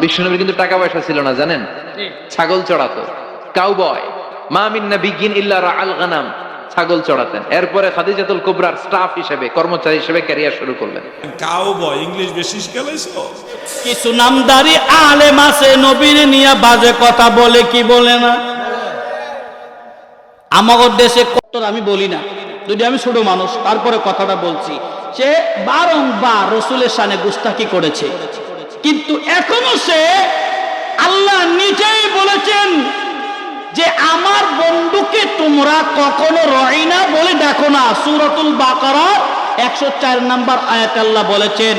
বিষ্ণুনবীর কিন্তু টাকা পয়সা ছিল না জানেন? ছাগল চড়াতো। কাউবয় মা মিন্না বিগিন ইল্লা রাআল গানাম। ছাগল চড়াতেন। এরপরে খাদিজাতুল কুবরার স্টাফ হিসেবে কর্মচারী হিসেবে ক্যারিয়ার শুরু করলেন। কাউ বয় ইংলিশ বেশি কিছু নামদারি আলেম আছে নবীর নিয়ে বাজে কথা বলে কি বলে না? আমাদের দেশে কত আমি বলি না। যদি আমি ছোট মানুষ তারপরে কথাটা বলছি। সে বারংবার রসুলের সানে গুস্তাকি করেছে। কিন্তু এখনও সে আল্লাহ নিজেই বলেছেন যে আমার বন্ধুকে তোমরা কখনো রয়না বলে দেখো না। সুরতুল বাকারা একশো চার নাম্বার আয়াত আল্লাহ বলেছেন,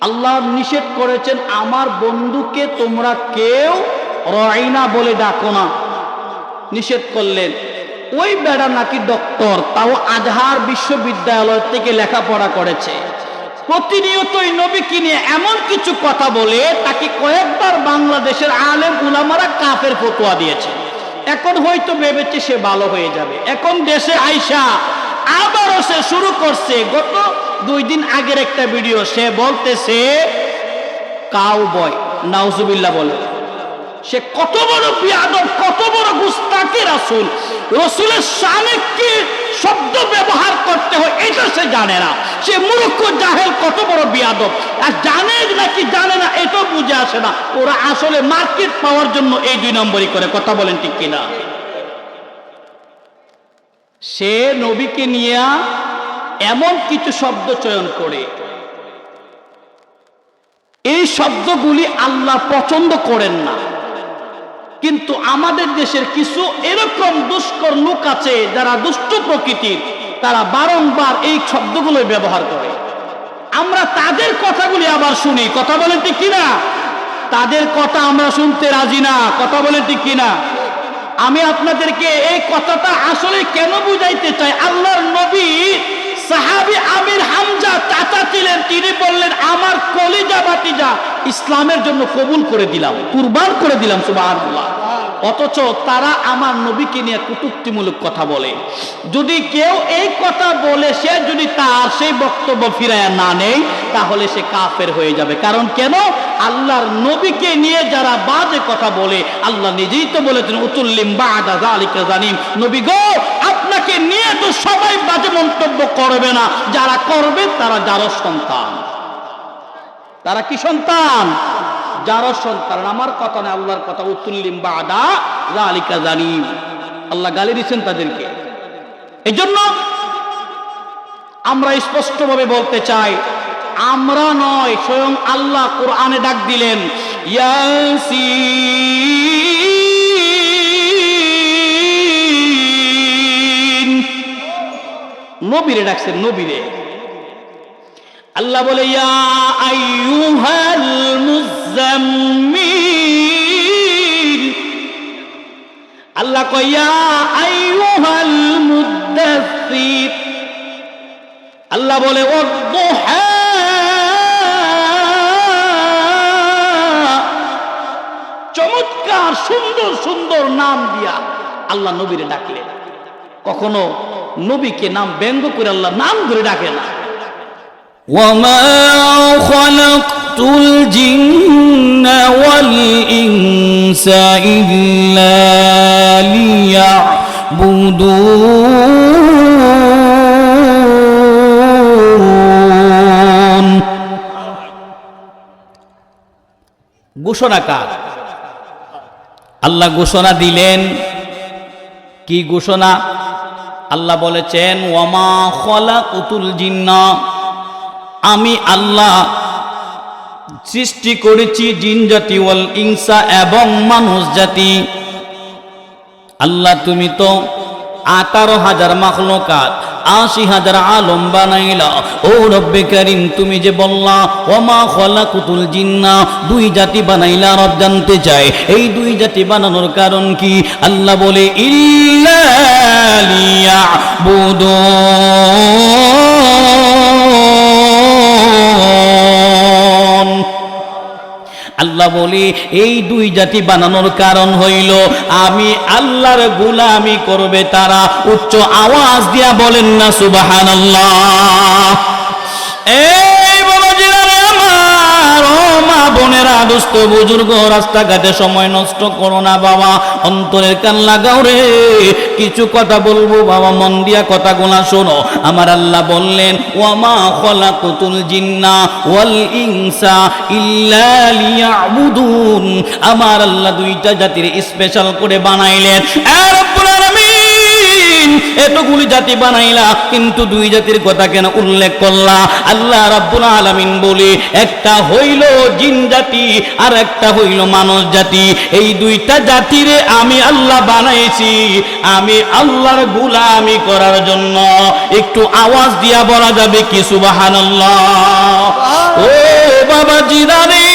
আল্লাহ নিষেধ করেছেন আমার বন্ধুকে তোমরা কেউ রয়না বলে ডাকো না। নিষেধ করলেন। ওই বেড়া নাকি ডক্টর, তাও আজহার বিশ্ববিদ্যালয় থেকে লেখাপড়া করেছে। প্রতিনিয়তই নবীকে নিয়ে এমন কিছু কথা বলে তাকে কয়েকবার বাংলাদেশের আলেম উলামারা কাফের ফতোয়া দিয়েছে। এখন হয়তো ভেবেছে সে ভালো হয়ে যাবে। এখন দেশে আইসা আবারও সে শুরু করছে। গত দুই দিন আগের একটা ভিডিও সে বলতেছে কাউ বয় নাউজুবিল্লাহ বলে। সে কত বড় বিয়াদব, কত বড় গুস্তাকি রাসূল। রসুলের সামনে শব্দ ব্যবহার করতে হয়, এটা সে জানে না। সে মূর্খ, জাহেল, কত বড় বিয়াদব। আর জানে নাকি জানে না, এটাও বুঝে আসে না। ওরা আসলে মার্কেট পাওয়ার জন্য এই দুই নম্বরই করে, কথা বলেন ঠিক কিনা? সে নবীকে নিয়ে এমন কিছু শব্দ চয়ন করে। এই শব্দগুলি আল্লাহ পছন্দ করেন না। কিন্তু আমাদের দেশের কিছু এরকম দুষ্কর লোক আছে যারা দুষ্ট প্রকৃতির তারা বারংবার এই শব্দগুলো ব্যবহার করে। আমরা তাদের কথাগুলি আবার শুনি, কথা বলেন ঠিক কিনা? তাদের কথা আমরা শুনতে রাজি না, কথা বলেন ঠিক কিনা? আমি আপনাদেরকে এই কথাটা আসলে কেন বুঝাইতে চাই? আল্লাহর নবী সাহাবি আমির হামজা ছিলেন, তিনি বললেন, আমার কলিজা ইসলামের জন্য কবুল করে দিলাম, কুরবান করে দিলাম, সুবহানাল্লাহ। অথচ তারা আমার নবীকে নিয়ে কটুক্তিমূলক কথা বলে। যদি কেউ এই কথা বলে, সে যদি তার সেই বক্তব্য ফিরায় না নেই তাহলে সে কাফের হয়ে যাবে। কারণ কেন? আল্লাহর নবীকে নিয়ে যারা বাজে কথা বলে, আল্লাহ নিজেই তো বলেছেন উতুল্লিম বাদা জালিকা জানিম। নবী গো আপনাকে নিয়ে তো সবাই বাজে মন্তব্য করবে না। যারা করবে, তারা যারও সন্তান। তারা কি সন্তান? যারও সন্তান। আমার কথা না, আল্লাহর কথা। উতুল্লিম বাদা জালিকা জানিম আল্লাহ গালি দিচ্ছেন তাদেরকে। এই জন্য আমরা স্পষ্টভাবে বলতে চাই, আমরা নয়, স্বয়ং আল্লাহ কোরআনে ডাক দিলেন, ইয়াসিন। নবীরে ডাকছেন নবীরে। আল্লাহ বলে, ইয়া আল্লাহ কয় আল্লাহ বলে ওয়াদ্দুহা চমৎকার সুন্দর সুন্দর নাম দিয়া আল্লাহ নবীরে ডাকলেন। কখনো নবীকে নাম ব্যঙ্গ করে আল্লাহ নাম ধরে ডাকে না وما خلقت الجن والإنس إلا ليعبدون ঘোষণা কার আল্লাহ ঘোষণা দিলেন কি ঘোষণা আল্লাহ বলেছেন, ওয়ামা খলা কুতুল জিন্না। আমি আল্লাহ সৃষ্টি করেছি জিন জাতি ওয়াল ইনসা এবং মানুষ জাতি। আল্লাহ, তুমি তো আঠারো হাজার মাখলকাত। আশি হাজার আলম বানাইলা। ও রব্বে করিম, তুমি যে বললা, ওমা খলা কুতুল জিন্না দুই জাতি বানাইলা রব জানতে চায়। এই দুই জাতি বানানোর কারণ কি? আল্লাহ বলে, ইল্লা লিয়াবুদুন আল্লাহ বলি, এই দুই জাতি বানানোর কারণ হইল, আমি আল্লাহর গুলামি করবে তারা। উচ্চ আওয়াজ দিয়া বলেন না সুবাহান আল্লাহ এই দুস্থ বুজুর্গ, রাস্তাঘাটে সময় নষ্ট করো না বাবা, অন্তরের কান লাগাও রে। কিছু কথা বলব বাবা, মন দিয়া কথাগুলা শোনো। আমার আল্লাহ বললেন, ওয়ামা খলাকুতুল জিন্না ওয়াল ইনসা ইল্লা লিয়াবুদুন। আমার আল্লাহ দুইটা জাতির স্পেশাল করে বানাইলেন। আলামিন এতগুলি জাতি বানাইলা, কিন্তু দুই জাতির কথা কেন উল্লেখ করলা? আল্লাহ রাব্বুল আলামিন বলে, একটা হইল জিন জাতি, আর একটা হইল মানুষ জাতি। এই দুইটা জাতিরে আমি আল্লাহ বানাইছি, আমি আল্লাহর গুলামি করার জন্য। একটু আওয়াজ দিয়া বলা যাবে কি, সুবহানাল্লাহ? ও বাবা জিদানি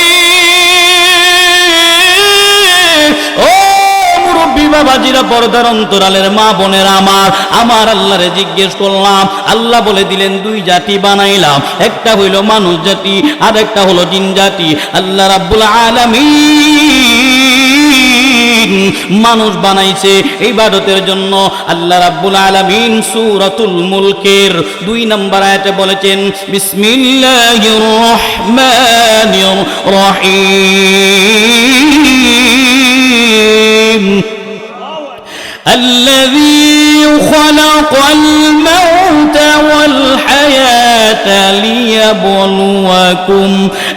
মুরব্বী বাবাজিরা পর্দার অন্তরালের মা বোনের আমার। আমার আল্লাহরে জিজ্ঞেস করলাম, আল্লাহ বলে দিলেন, দুই জাতি বানাইলাম। একটা হইল মানুষ জাতি, আর একটা হলো জিন জাতি। আল্লাহ রাব্বুল আলামিন মানুষ বানাইছে এই বাদতের জন্য। আল্লাহ রাব্বুল আলামিন সূরাতুল মুলকের দুই নম্বর আয়াতে বলেছেন, বিসমিল্লাহির রহমানির রহিম। الذي خلق الموت والحياة ليبلوكم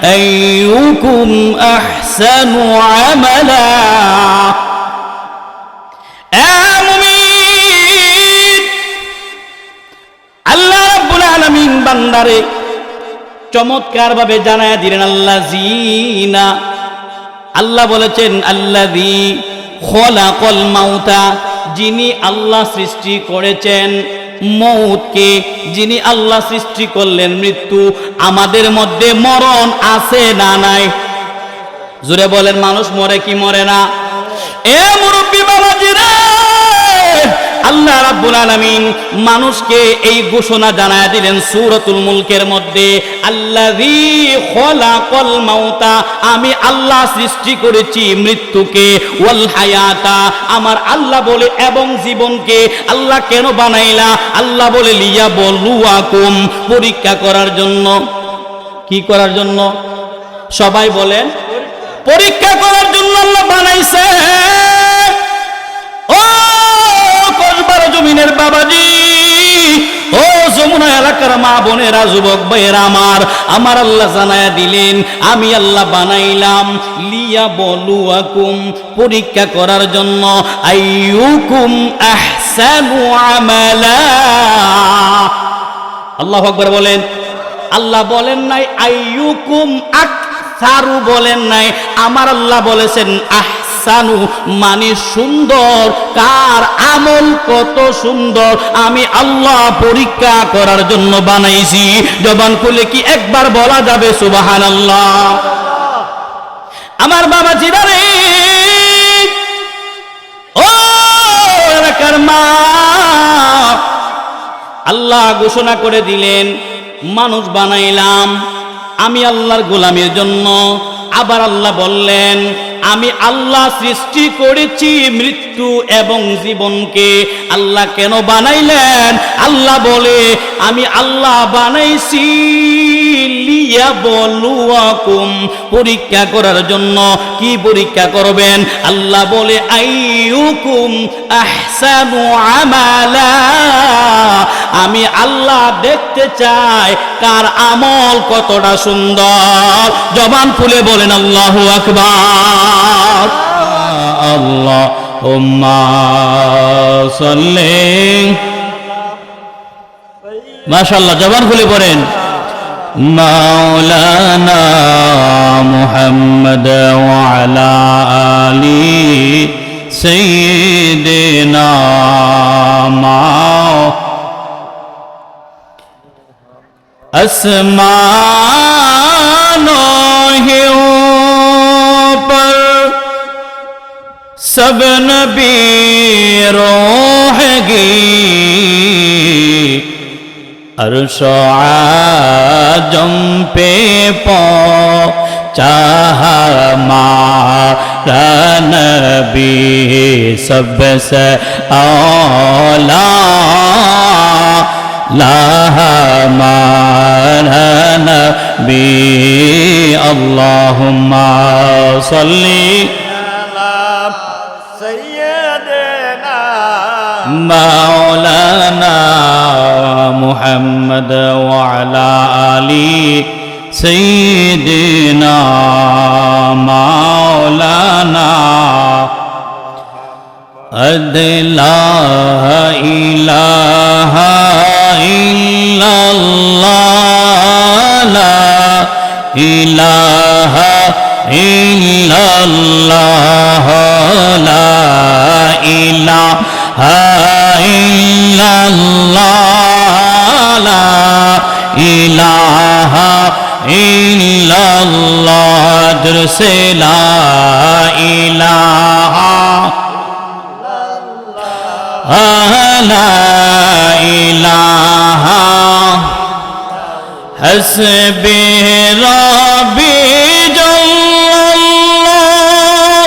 أيكم أحسن عملا آمين আল্লাহ রাব্বুল আলামিন বান্দারে চমৎকার ভাবে জানায় দিলেন আল্লাহ জিনা আল্লাহ বলেছেন আল্লাযী খলাকল মাউতা যিনি আল্লাহ সৃষ্টি করেছেন মৌতকে, যিনি আল্লাহ সৃষ্টি করলেন মৃত্যু, আমাদের মধ্যে মরণ আছে না নাই? জুড়ে বলেন, মানুষ মরে কি মরে না? এ মুরব্বী বাবাজিরা! আল্লাহ রাব্বুল আলামিন মানুষকে এই ঘোষণা জানায় দিলেন সূরাতুল মুলকের মধ্যে, আল্লাযী খলাকাল মাউতা আমি আল্লাহ সৃষ্টি করেছি মৃত্যুকে, ওয়াল হায়াতা আমার আল্লাহ বলে, এবং জীবনকে আল্লাহ কেন বানাইলা? আল্লাহ বলে লিয়া বলুয়াকুম পরীক্ষা করার জন্য। কি করার জন্য? সবাই বলেন, পরীক্ষা করার জন্য আল্লাহ বানাইছে। জমিনের বাবাজি, ও যমুনা এলাকার মা বোনেরা, যুবক ভাইয়েরা আমার আমার আল্লাহ জানায়া দিলেন, আমি আল্লাহ বানাইলাম, লিয়া বলুয়াকুম, পরীক্ষা করার জন্য, আইয়ুকুম আহসানু আমালা। আল্লাহ আকবার বলেন, আল্লাহ বলেন নাই, আইয়ুকুম আকসারু বলেন নাই, আমার আল্লাহ বলেছেন আহসানু মানে সুন্দর, কার আমল কত সুন্দর, আমি আল্লাহ পরীক্ষা করার জন্য বানাইছি। জবান খুলে কি একবার বলা যাবে? সুবাহান আল্লাহ আমার বাবা জিরারে ও এলাকার মা। আল্লাহ ঘোষণা করে দিলেন, মানুষ বানাইলাম, আমি আল্লাহর গোলামের জন্য আবার আল্লাহ বললেন, আমি আল্লাহ সৃষ্টি করেছি মৃত্যু এবং জীবনকে। আল্লাহ কেন বানাইলেন? আল্লাহ বলে, আমি আল্লাহ বানাইছি। লিয়া বলুয়াকুম, পরীক্ষা করার জন্য কি পরীক্ষা করবেন? আল্লাহ বলে, আইয়ুকুম আহসানু আমালা। আমি আল্লাহ দেখতে চাই, কার আমল কতটা সুন্দর। জবান ফুলে বলেন, আল্লাহু আকবার। আল্লাহ মাশাল্লাহ জবান খুলে পড়েন। مولانا محمد وعلى آل سيدنا ما اسمانوں پر سب نبی روح گی अरुष पे पो चाह मारन बी सब से औला लाह मारन बी अल्लाहुम्मा सल्ली مولانا محمد وعلى آل سيدنا مولانا. قد لا إله إلا الله لا إله إلا الله لا إله إلا الله لا إله إلا الله درس لا إله لا إله حسبي ربي جل الله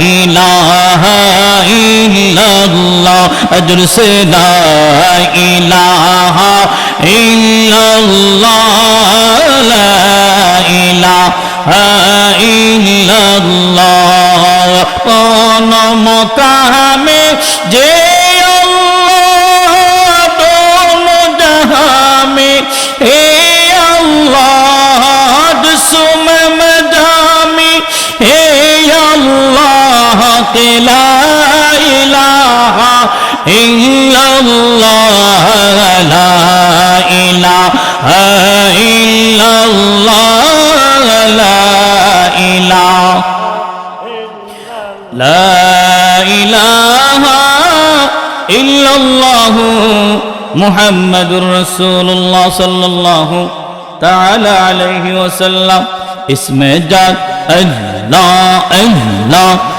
إله إلا الله أجر سے لا إله إلا الله لا إله إلا الله কোন মকামে যে আল্লাহ দোনো জাহামে হে الحق لا إله إلا الله لا إله إلا الله لا إله لا إله إلا الله محمد رسول الله صلى الله تعالى عليه وسلم. اسم جاد الله الله.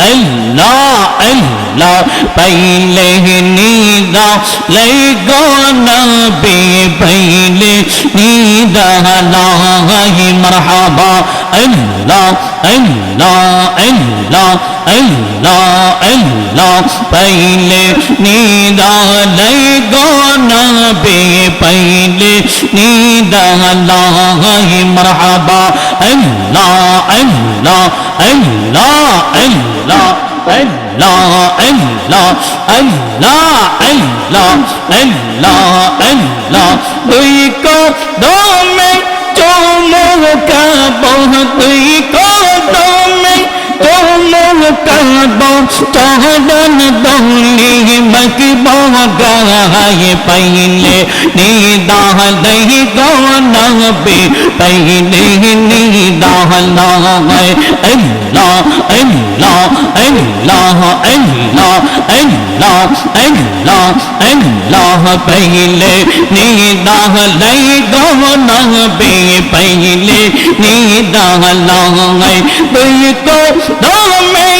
اللہ اللہ پہلے نیدا لے گو نبی پہلے مرحبا اللہ اللہ اللہ اللہ اللہ پہلے نیدا لے گو نبی پہلے مرحبا اللہ اللہ আল্লাহ আল্লাহ আল্লাহ আল্লাহ আল্লাহ আল্লাহ আল্লাহ আল্লাহ দুই কদমে চমকাব দুই কদমে চমকাব চহদন দৌলি মকব গায়ে পাইলে নিদাহ দহি আল্লাহ আল্লাহ পাইলে নিদাহ তুই কো দমে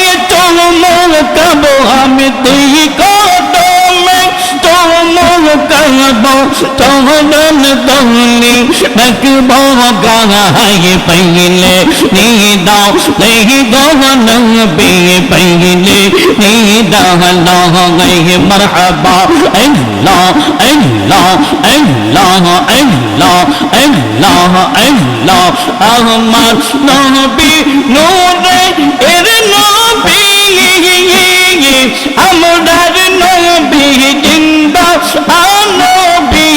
তোমর কাবো আমি তুই কদমে তোমর কাবো তোমন তোনি ডাকব গাহাই পাইলে নি দাও নেহি গমন বি পাইলে নি দাহ গাই মারহাবা আল্লাহ আল্লাহ আল্লাহ আল্লাহ আল্লাহ আল্লাহ আমার নবী নূরে এর নূর আমরার নবী জিন্দা আনবী।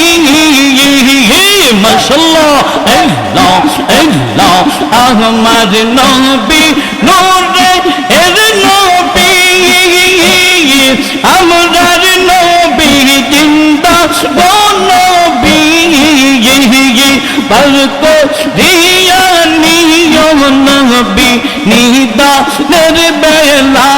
মাশাআল্লাহ আল্লাহ আমার নবী নূরে এর নবী। আমরার নবী জিন্দা গো নবী বরক দিয়া নিয় নবী। নিদা বেলা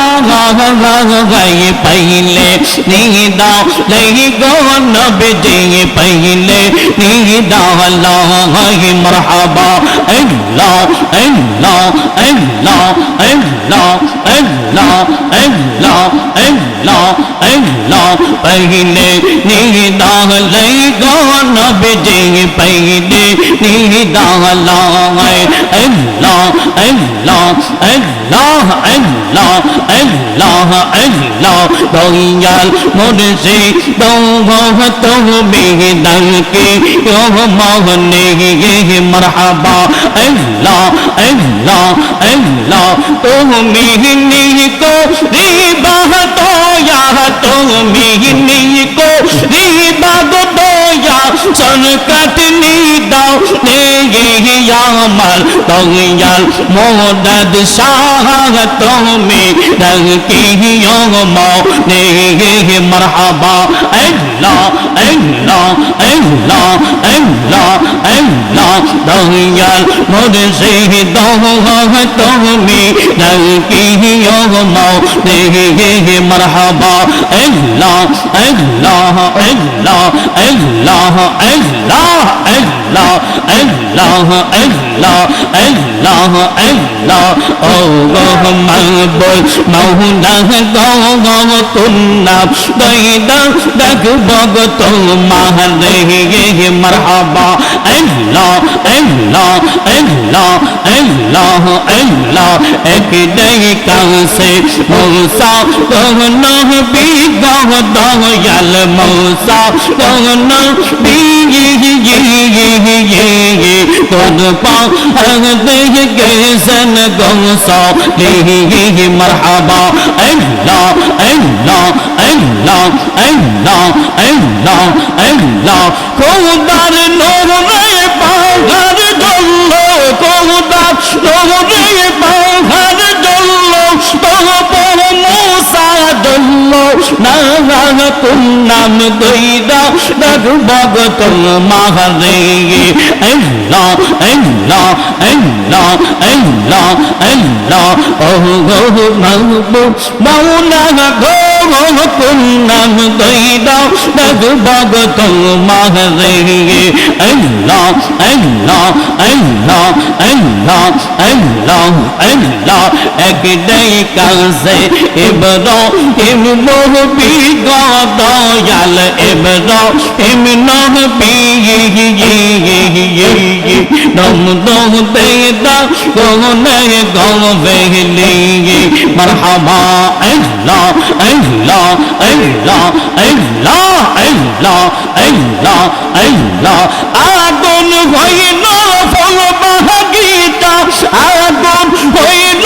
গাই পাইলে নিদা লই গো নবী জি পাইলে নিদা লাই মরহাবা আল্লাহ আল্লাহ আল্লাহ আল্লাহ আল্লাহ আল্লাহ আল্লাহ আল্লাহ পাইলে নিদা লই গো নবী জি পাইলে নিদা লাই আল্লাহ আল্লাহ আল্লাহ আল্লাহ, দয়াল মুর্শি দৌহ তুমি দলকে ও মোহনে মরহবা। আল্লাহ আল্লাহ আল্লাহ, তুমি নিকো রিবাহ তোয়া তুমি নিকো রিবাহ দয়া সংকট নিদাও নে আমার দয়াল। মোদদ শাহ, তুমি রঙ্কিও মনে মরহবা। আল্লাহ আল্লাহ আল্লাহ আল্লাহ আল্লাহ, দয়াল। মুর্শি দোহ তুমি রঙ্কিও মনে মরহবা। আল্লাহ আল্লাহ আল্লাহ আল্লাহ আল্লাহ আল্লাহ আল্লাহ আল্লাহ আল্লাহ আল্লাহ আল্লাহ। ও গহ মাবুল মাওলা গহ তুন্না দইদা দেখব তো মাহলে গে মারহাবা। আল্লাহ আল্লাহ আল্লাহ আল্লাহ আল্লাহ। এক দেই কাছে মুসা গহ নহ বি গহ দহ ইয়াল মুসা গহ নহ خود پاک کے سن گم سو ہی مرحبا اللہ اللہ اللہ اللہ اللہ اللہ خودار نور میں پاگر جلو خودار نور হলো নাগাতুন নাম দৈদা দর্বগত মাহারে আল্লাহ আল্লাহ আল্লাহ আল্লাহ আল্লাহ ওহ ওহ, মাহবুব মাওলানা গো। কুন নাম দই দাও তব ভগত মাহরিয়ে আল্লাহ আল্লাহ আল্লাহ আল্লাহ আল্লাহ আল্লাহ একটাই কাজে এবার এম মোহ বীজ মোহবি দয়াল ইবরো ইম নহবি নম দম বেদা গোনে গম বেহলি। মরহবা আল্লাহ আল্লাহ আল্লাহ আল্লাহ আল্লাহ আল্লাহ আল্লাহ আগুন হইল ফল বাহাগিতা আগুন হইল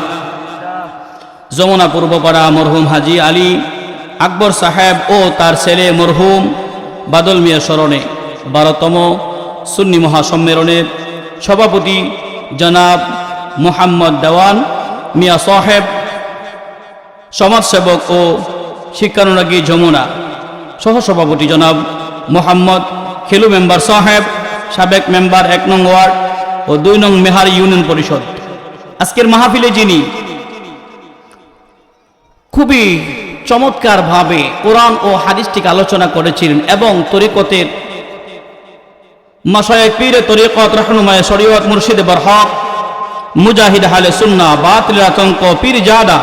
যমুনা পূর্বপাড়া মরহুম হাজি আলী, আকবর সাহেব ও তার ছেলে মরহুম বাদল মিয়া স্মরণে বারোতম সুন্নি মহাসম্মেলনের সভাপতি জনাব মোহাম্মদ দেওয়ান মিয়া সাহেব, সমাজসেবক ও শিক্ষানুরাগী যমুনা, সহসভাপতি জনাব মোহাম্মদ খেলু মেম্বার সাহেব, সাবেক মেম্বার এক নং ওয়ার্ড ও দুই নং মেহার ইউনিয়ন পরিষদ। আজকের মাহফিলে যিনি খুবই চমৎকারভাবে কোরআন ও হাদিসটিকে আলোচনা করেছিলেন এবং তরিকতের মাসায় পীরে তরিকত রহনুমায় শরীয়ত মুর্শিদে বরহক মুজাহিদ হালে সুন্না বাতিল আতঙ্ক, পীর জাদা,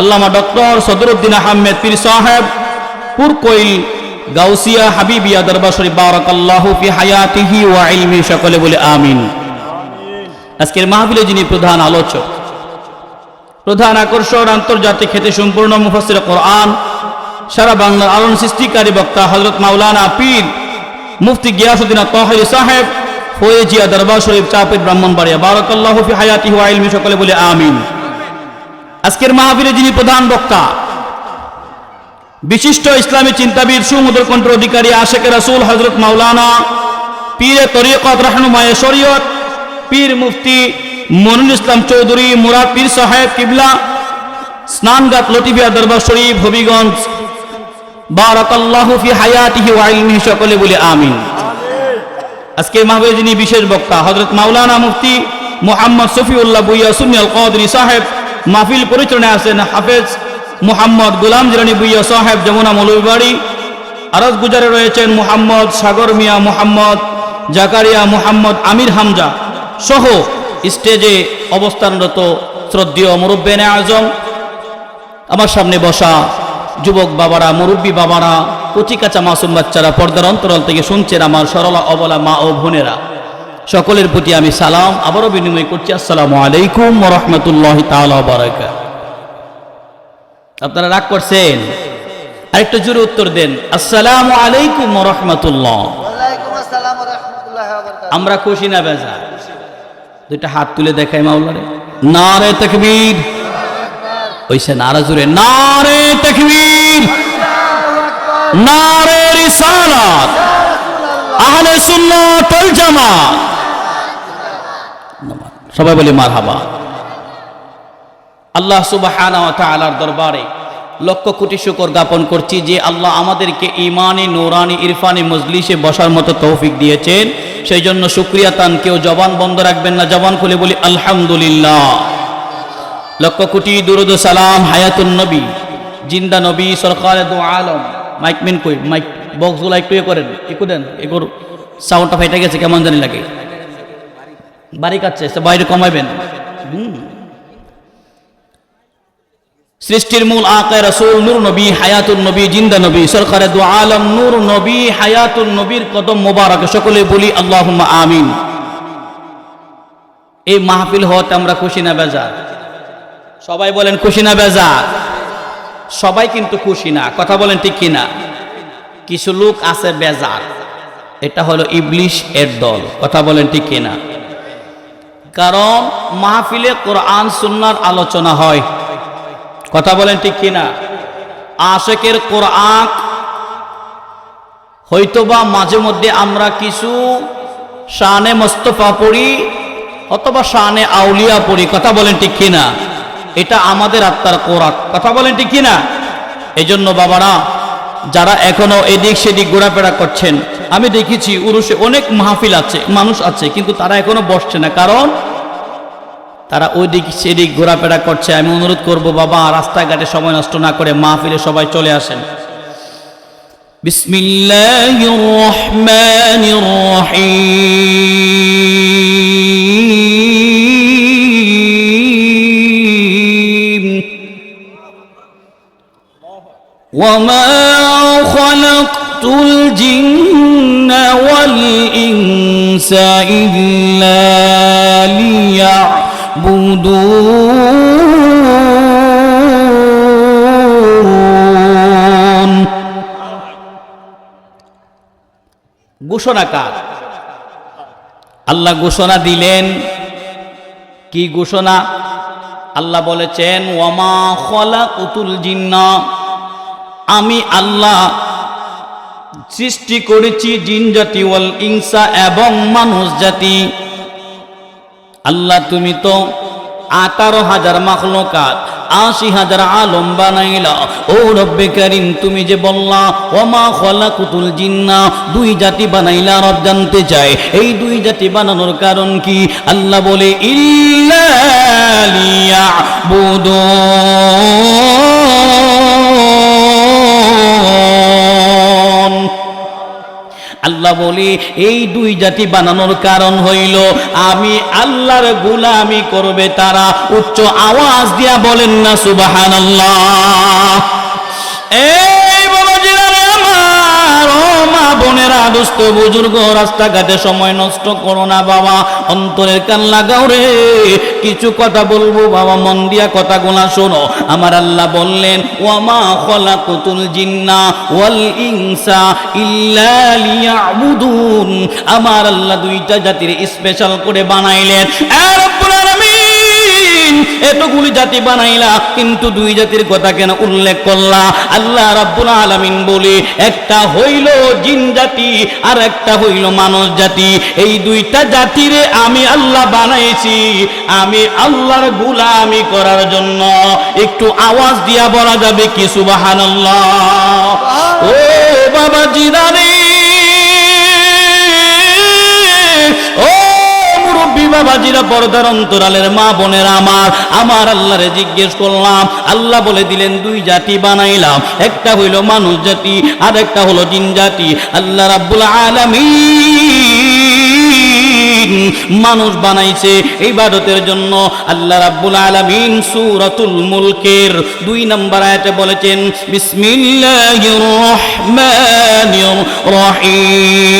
আল্লামা ডক্টর সদরুদ্দিন আহমেদ, পীর সাহেব পুরকইল গাউসিয়া, হাবিবিয়া দরবার শরীফ, বারাকাল্লাহু ফি হায়াতিহি ওয়া ইলমি, সকলে বলে আমিন। আজকের মাহফিলে যিনি প্রধান আলোচক প্রধান আকর্ষণ আন্তর্জাতিক খ্যাতি সম্পূর্ণ মুফাসির কোরআন। সারা বাংলার আলম সৃষ্টিকারী বক্তা হজরত মাওলানা পীর মুফতি গিয়াসুদ্দিন তহির সাহেব, ফয়েজিয়া দরবার শরীফ চাপের ব্রাহ্মণবাড়িয়া। বারাকাল্লাহ ফি হায়াতি ওয়া সকলে বলে আমিন। আজকের মাহফিলে যিনি প্রধান বক্তা, বিশিষ্ট ইসলামী চিন্তাবিদ, সুমধুর কণ্ঠ অধিকারী আশেখ রাসূল হজরত মাওলানা পীরে তরিকত রাহনুমায়ে শরীয়ত, পীর মুফতি মনুল ইসলাম চৌধুরী, মুরাদ পীর সাহেব, কিবলা স্নানগাত লতিফিয়া দরবার শরীফ, হবিগঞ্জ। বারাকাল্লাহু ফি হায়াতিহি ওয়া ইলমিহি, সকলে বলে আমিন। আজকে মাহফিলে যিনি বিশেষ বক্তা, হযরত মাওলানা মুফতি মুহাম্মদ সফিউল্লাহ বুইয়া সুন্নি আল সাহেব, মাহফিল পরিচালনায় আছেন হাফেজ মুহাম্মদ গোলাম জিরানি বুইয়া সাহেব, যমুনা মৌলভীবাড়ি। আরজ গুজারে রয়েছেন মুহাম্মদ সাগর মিয়া মুহাম্মদ, জাকারিয়া মুহাম্মদ আমির হামজা সহ স্টেজে অবস্থানরত শ্রদ্ধেয় মুরব্বেন আজম আমার সামনে বসা যুবক বাবারা মুরব্বী বাবারা কচিকাচা মাসুম বাচ্চারা পর্দার অন্তরাল থেকে শুনছেন আমার সরলা অবলা মা ও বোনেরা। সকলের প্রতি আমি সালাম আবারও বিনিময় করছি। আসসালামু আলাইকুম রহমতুল্লাহ তালাবারাকা আপনারা রাগ করছেন? আরেকটু জোরে উত্তর দেন। আসসালামু আলাইকুম রহমতুল্লাহ। আমরা খুশি না বেজা দুইটা হাত তুলে দেখাই মাওলারে। নারে তকবীর। ওইসে নারা জুড়ে, নারে তকবীর। নারে রিসালাত। আহলে সুন্নাত ওয়াল জামাত সবাই বলি মারহাবা। আল্লাহ সুবহানাহু ওয়া তাআলার দরবারে লক্ষ কোটি শুকর জ্ঞাপন করছি যে আল্লাহ আমাদেরকে ইমানি নোরানি, ইরফানি, মজলিসে বসার মতো তৌফিক দিয়েছেন। সেই জন্য শুক্রিয়া তান, কেউ জবান বন্ধ রাখবেন না। জবান খুলে বলি, আলহামদুলিল্লাহ। লক্ষ কোটি দুরুদ সালাম হায়াতুল নবী, জিন্দা নবী, সরকার আলম। মাইক মিন কই, মাইক বক্সগুলো একটু এ করেন একু দেন এগুলো সাউন্ডটা ফাইটে গেছে, কেমন জানি লাগে। বাড়ি কাচ্ছে বাইরে কমাইবেন। হুম। সৃষ্টির মূল আকায় রসুল নূর নবী, হায়াতুন নবী, জিন্দা নবী, সরকারে দু আলম, নূর নবী হায়াতুল নবীর কদম মোবারক সকলে বলি আল্লাহ আমিন। এই মাহফিল হওয়াতে আমরা খুশি না বেজার? সবাই বলেন খুশি না বেজার? সবাই কিন্তু খুশি না, কথা বলেন ঠিক কিনা? কিছু লোক আছে বেজার, এটা হলো ইবলিশ এর দল, কথা বলেন ঠিক কিনা? কারণ মাহফিলে কোরআন, সুন্নার আলোচনা হয়। কথা বলেন ঠিক কিনা? আশেকের কোরআন, হয়তোবা মাঝে মধ্যে আমরা কিছু শানে মোস্তফা পড়ি, অথবা শানে আউলিয়া পড়ি, কথা বলেন ঠিক কিনা? এটা আমাদের আত্মার কোরআন, কথা বলেন ঠিক কিনা? এই জন্য বাবারা, যারা এখনও এদিক সেদিক ঘোরাফেরা করছেন, আমি দেখেছি উরুষে অনেক মাহফিল আছে, মানুষ আছে, কিন্তু তারা এখনও বসছে না। কারণ তারা ওই দিক সেদিক ঘোরাফেরা করছে আমি অনুরোধ করব বাবা রাস্তাঘাটে সময় নষ্ট না করে মাহফিলে সবাই চলে আসেন বিসমিল্লাহির রহমানির রহিম وما خلقت الجن والإنس إلا বুদু ঘোষণা কার? আল্লাহ ঘোষণা দিলেন। কি ঘোষণা? আল্লাহ বলেছেন, ওয়ামা খলা উতুল জিন্না। আমি আল্লাহ সৃষ্টি করেছি জিন জাতি ওয়াল ইনসা এবং মানুষ জাতি। আল্লাহ তুমি তো আঠারো হাজার মাখলকাত, আশি হাজার আলম বানাইলা। ও রব্বে করিম, তুমি যে বললা, ওমা খলা কুতুল জিন্না দুই জাতি বানাইলা রব জানতে চায়। এই দুই জাতি বানানোর কারণ কি? আল্লাহ বলে, ইল্লা লিয়াবুদুন। আল্লাহ বলি, এই দুই জাতি বানানোর কারণ হইল, আমি আল্লাহর গুলামি করবে তারা। উচ্চ আওয়াজ দিয়া বলেন না সুবাহান আল্লাহ এই বোনেরা, দুস্থ বুজুর্গ, রাস্তাঘাটে সময় নষ্ট করো না বাবা, অন্তরের কান লাগাও রে। কিছু কথা বলব বাবা, মন দিয়া কথাগুলা শোনো। আমার আল্লাহ বললেন, ওয়ামা খলাকুতুল জিন্না ওয়াল ইনসা ইল্লা লিয়াবুদুন। আমার আল্লাহ দুইটা জাতির স্পেশাল করে বানাইলেন। আলামিন এতগুলি জাতি বানাইলা, কিন্তু দুই জাতির কথা কেন উল্লেখ করলা? আল্লাহ রাব্বুল আলামিন বলে, একটা হইল জিন জাতি, আর একটা হইল মানুষ জাতি। এই দুইটা জাতিরে আমি আল্লাহ বানাইছি, আমি আল্লাহর গুলামি করার জন্য। একটু আওয়াজ দিয়া বলা যাবে কি, সুবহানাল্লাহ? ও বাবা জিরানি মুরব্বী বাবাজিরা পর্দার অন্তরালের মা বোনের আমার আমার আল্লাহরে জিজ্ঞেস করলাম, আল্লাহ বলে দিলেন, দুই জাতি বানাইলাম, একটা হইল মানুষ জাতি, আর একটা হলো জিন জাতি। আল্লাহ রাব্বুল আলামিন মানুষ বানাইছে ইবাদতের জন্য। আল্লাহ রাব্বুল আলামিন সূরাতুল মুলকের দুই নম্বর আয়াতে বলেছেন, বিসমিল্লাহির রহমানির রহিম।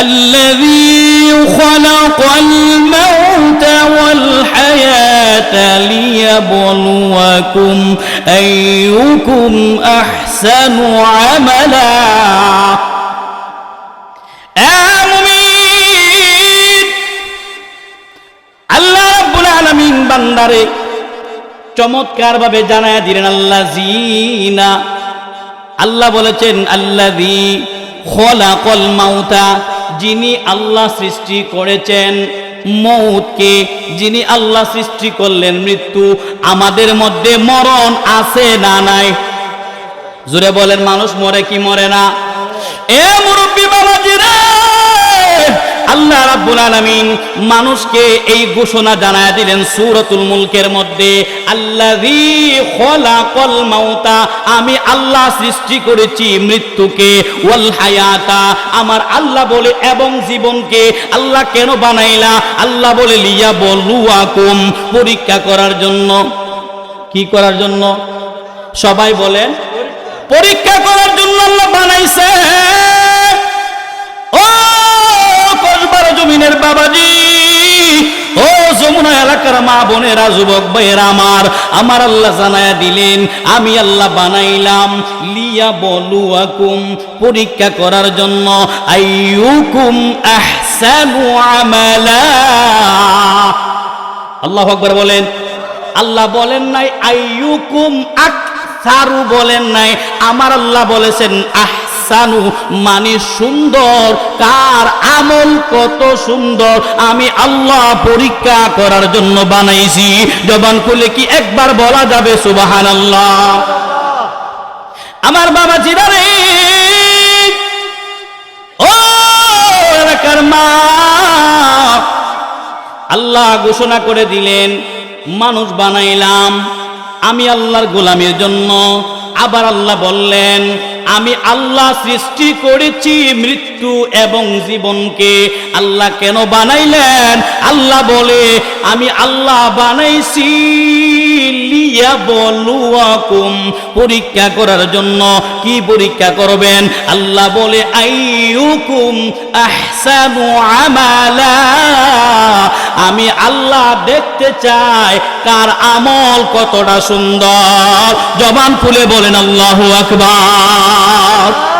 الذي خلق الموت والحياة ليبلوكم أيكم أحسن عملا آمين আল্লাহ রাব্বুল আলামিন বান্দারে চমৎকার ভাবে জানায় দিলেন আল্লাহ জিনা আল্লাহ বলেছেন আল্লাযী খলাকল মাউতা যিনি আল্লাহ সৃষ্টি করেছেন মৌতকে, যিনি আল্লাহ সৃষ্টি করলেন মৃত্যু, আমাদের মধ্যে মরণ আছে না নাই? জুড়ে বলেন, মানুষ মরে কি মরে না? এ মুরব্বী বাবাজিরা! আল্লাহ রাব্বুল আলামিন মানুষকে এই ঘোষণা জানায় দিলেন সূরাতুল মুলকের মধ্যে, আল্লাযী খলাকাল মাউতা আমি আল্লাহ সৃষ্টি করেছি মৃত্যুকে, ওয়াল হায়াতা আমার আল্লাহ বলে, এবং জীবনকে আল্লাহ কেন বানাইলা? আল্লাহ বলে লিয়া বলুয়াকুম পরীক্ষা করার জন্য। কি করার জন্য? সবাই বলেন, পরীক্ষা করার জন্য আল্লাহ বানাইছে। ও জমিনের বাবাজি, ও যমুনা এলাকার মা বোনেরা, যুবক ভাইয়েরা আমার আমার আল্লাহ জানায়া দিলেন, আমি আল্লাহ বানাইলাম, লিয়া বলুয়াকুম, পরীক্ষা করার জন্য, আইয়ুকুম আহসানু আমালা। আল্লাহ আকবার বলেন, আল্লাহ বলেন নাই, আইয়ুকুম আকসারু বলেন নাই, আমার আল্লাহ বলেছেন আহসানু মানে সুন্দর, কার আমল কত সুন্দর, আমি আল্লাহ পরীক্ষা করার জন্য বানাইছি। জবান খুলে কি একবার বলা যাবে? সুবাহান আল্লাহ আমার বাবা জিরারে ও এলাকার মা। আল্লাহ ঘোষণা করে দিলেন, মানুষ বানাইলাম, আমি আল্লাহর গোলামের জন্য আবার আল্লাহ বললেন, আমি আল্লাহ সৃষ্টি করেছি মৃত্যু এবং জীবনকে। আল্লাহ কেন বানাইলেন? আল্লাহ বলে, আমি আল্লাহ বানাইছি পরীক্ষা করার জন্য কি পরীক্ষা করবেন? আল্লাহ বলে, আইয়ুকুম আহসানু আমালা। আমি আল্লাহ দেখতে চাই, কার আমল কতটা সুন্দর। জবান ফুলে বলেন, আল্লাহু আকবার।